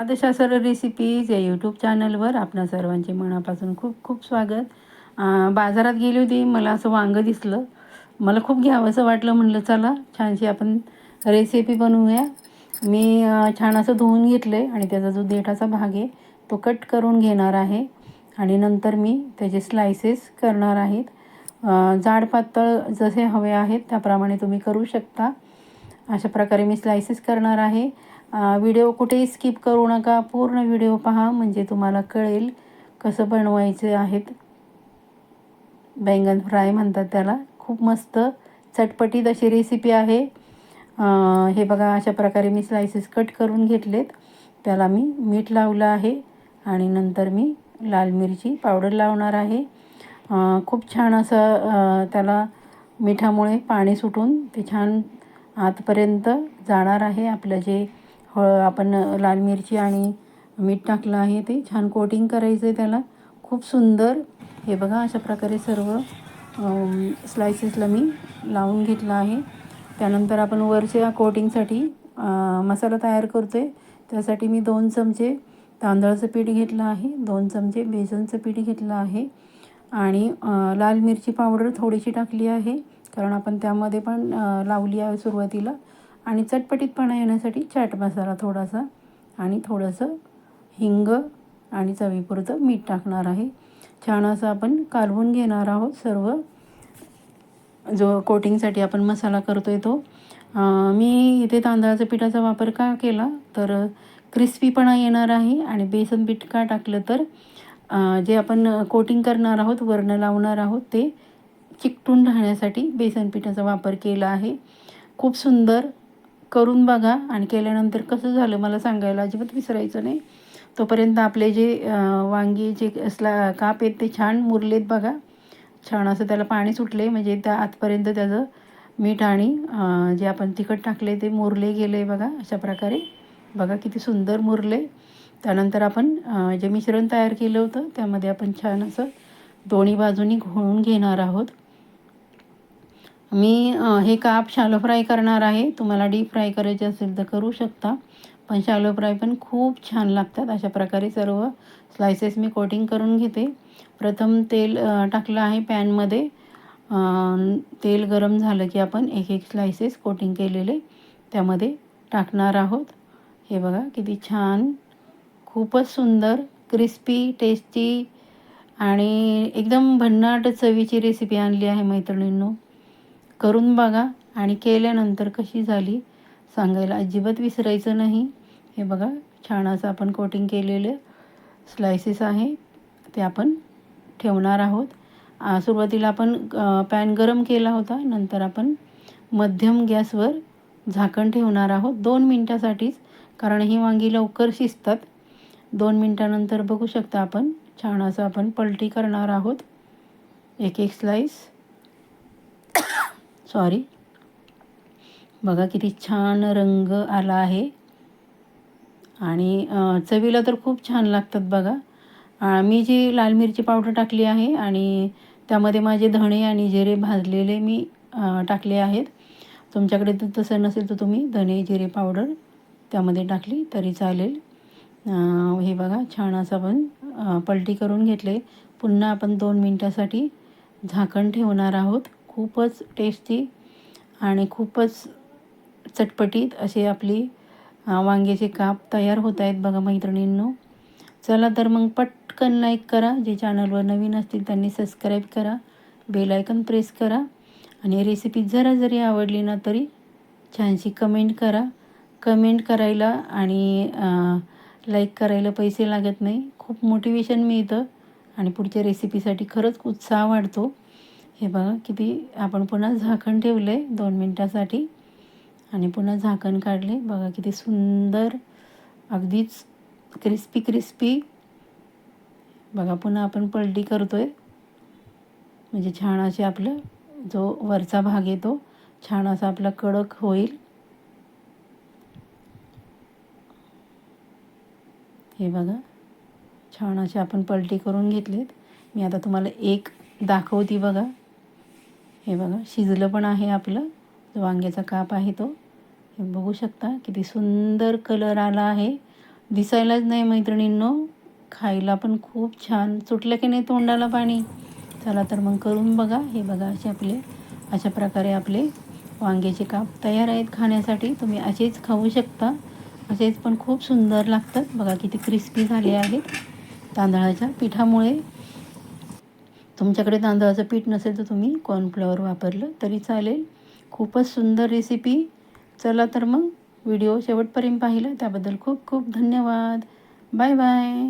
पादशास्त्र recipes या YouTube चॅनलवर आपण सर्वांचे मनापासून खूप खूप स्वागत. बाजारात गेली होती मला असं वांगं दिसलं. मला खूप घ्यावंसं वाटलं म्हणलं चला छानशी आपण रेसिपी बनवूया. मी छान असं धुवून घेतलं आहे आणि त्याचा जो देठाचा भाग आहे तो कट करून घेणार आहे. आणि नंतर मी त्याचे स्लायसेस करणार आहेत. जाड पातळ जसे हवे आहेत त्याप्रमाणे तुम्ही करू शकता. अशा प्रकारे मी स्लायसेस करणार आहे. व्हिडिओ कुठेही स्किप करू नका. पूर्ण व्हिडिओ पहा म्हणजे तुम्हाला कळेल कसं बनवायचे आहेत. बैंगन फ्राय म्हणतात त्याला. खूप मस्त चटपटीत अशी रेसिपी आहे. हे बघा अशा प्रकारे मी स्लायसेस कट करून घेतलेत. त्याला मी मीठ लावलं आहे आणि नंतर मी लाल मिरची पावडर लावणार आहे. खूप छान असं त्याला मिठामुळे पाणी सुटून ते छान आतपर्यंत जाणार आहे आपलं जे ह आपण लाल मिरची आणि मीठ टाकलं आहे ते. छान कोटिंग करायचं आहे त्याला. खूप सुंदर. हे बघा अशा प्रकारे सर्व स्लायसेसला मी लावून घेतलं आहे. त्यानंतर आपण वरच्या कोटिंगसाठी मसाला तयार करतो आहे त्यासाठी मी दोन चमचे तांदळाचं पीठ घेतलं आहे. दोन चमचे बेसनचं पीठ घेतलं आहे. आणि लाल मिरची पावडर थोडीशी टाकली आहे. कारण आपण त्यामध्ये पण लावली आहे सुरुवातीला. आणि चटपटीतपणा येण्यासाठी चाट मसाला थोडासा आणि थोडंसं हिंग आणि चवीपुरतं मीठ टाकणार आहे. छान असं आपण कालवून घेणार आहोत सर्व. जो कोटिंगसाठी आपण मसाला करतो आहे तो मी इथे तांदळाच्या पिठाचा वापर का केला? तर क्रिस्पीपणा येणार आहे आणि बेसन पीठ का टाकलं तर जे आपण कोटिंग करणार आहोत वर्ण लावणार आहोत ते चिकटून राहण्यासाठी बेसन पिठाचा वापर केला आहे. खूप सुंदर करून बघा. आणि केल्यानंतर कसं झालं मला सांगायला अजिबात विसरायचं नाही. तोपर्यंत आपले जे वांगी जे असला काप आहेत ते छान मुरलेत बघा. छान असं त्याला पाणी सुटले म्हणजे त्या आतपर्यंत त्याचं मीठ आणि जे आपण तिखट टाकले ते मुरले गेले बघा अशा प्रकारे. बघा किती सुंदर मुरले त्यानंतर आपण जे मिश्रण तयार केलं होतं त्यामध्ये आपण छान असं दोन्ही बाजूनी घोळून घेणार आहोत. मी हे काप शालो फ्राय करणार आहे? तुम्हाला डीप फ्राय करायचे असेल तर करू शकता. पण शालो फ्राय पण खूप छान लागतात अशा प्रकारे सर्व स्लायसेस मी कोटिंग करून घेते. प्रथम तेल टाकलं आहे पॅनमध्ये तेल गरम झालं की आपण एक एक स्लायसेस कोटिंग केलेले त्यामध्ये टाकणार आहोत. हे बघा किती छान. खूपच सुंदर क्रिस्पी टेस्टी आणि एकदम भन्नाट चवीची रेसिपी आणली आहे मैत्रिणींनो. करून बघा. आणि केल्यानंतर कशी झाली? सांगायला अजिबात विसरायचं नाही. हे बघा छान असं आपण कोटिंग केलेले स्लायसेस आहे. ते आपण ठेवणार आहोत. सुरुवातीला आपण पॅन गरम केला होता. नंतर आपण मध्यम गॅसवर झाकण ठेवणार आहोत. दोन मिनटासाठीच कारण ही वांगी लवकर शिजतात. दोन मिनटानंतर बघू शकता आपण. छान असं आपण पलटी करणार आहोत. एक एक स्लाईस सॉरी बघा किती छान रंग आला आहे. आणि चवीला तर खूप छान लागतात बघा. मी जी लाल मिरची पावडर टाकली आहे आणि त्यामध्ये माझे धणे आणि जिरे भाजलेले मी टाकले आहेत. तुमच्याकडे तर तसं नसेल तर तुम्ही धणे जिरे पावडर त्यामध्ये टाकली तरी चालेल. हे बघा छान असं आपण पलटी करून घेतले. पुन्हा आपण दोन मिनटासाठी झाकण ठेवणार आहोत. खूपच टेस्टी आणि खूपच चटपटीत असे आपली वांग्याचे काप तयार होत आहेत बघा मैत्रिणींनो. चला तर मग पटकन लाईक करा. जे चॅनलवर नवीन असतील त्यांनी सबस्क्राईब करा. बेल आयकन प्रेस करा. आणि रेसिपी जरा जरी आवडली ना तरी छानशी कमेंट करा. कमेंट करायला आणि लाईक करायला पैसे लागत नाही. खूप मोटिवेशन मिळतं आणि पुढच्या रेसिपीसाठी खरंच उत्साह वाढतो. हे बघा किती आपण पुन्हा झाकण ठेवलं आहे दोन मिनटासाठी. आणि पुन्हा झाकण काढले बघा किती सुंदर अगदीच क्रिस्पी क्रिस्पी. बघा पुन्हा आपण पलटी करतो आहे म्हणजे छान असे आपलं जो वरचा भाग येतो छान असा आपला कडक होईल. हे बघा छान असे आपण पलटी करून घेतलेत. मी आता तुम्हाला एक दाखवते बघा. हे बघा शिजलं पण आहे आपलं. जो वांग्याचा काप आहे तो. हे बघू शकता किती सुंदर कलर आला आहे. दिसायलाच नाही मैत्रिणींनो खायला पण खूप छान. सुटलं की नाही तोंडाला पाणी? चला तर मग करून बघा. हे बघा असे आपले अशा प्रकारे आपले वांग्याचे काप तयार आहेत खाण्यासाठी. तुम्ही असेच खाऊ शकता. असेच पण खूप सुंदर लागतात. बघा किती क्रिस्पी झाले आहेत तांदळाच्या पिठामुळे. तुमच्याकडे तांदळाचं पीठ नसेल तर तुम्ही कॉर्नफ्लॉवर वापरलं तरी चालेल. खूपच सुंदर रेसिपी चला तर मग व्हिडिओ शेवटपर्यंत पाहिलं. त्याबद्दल खूप खूप धन्यवाद. Bye bye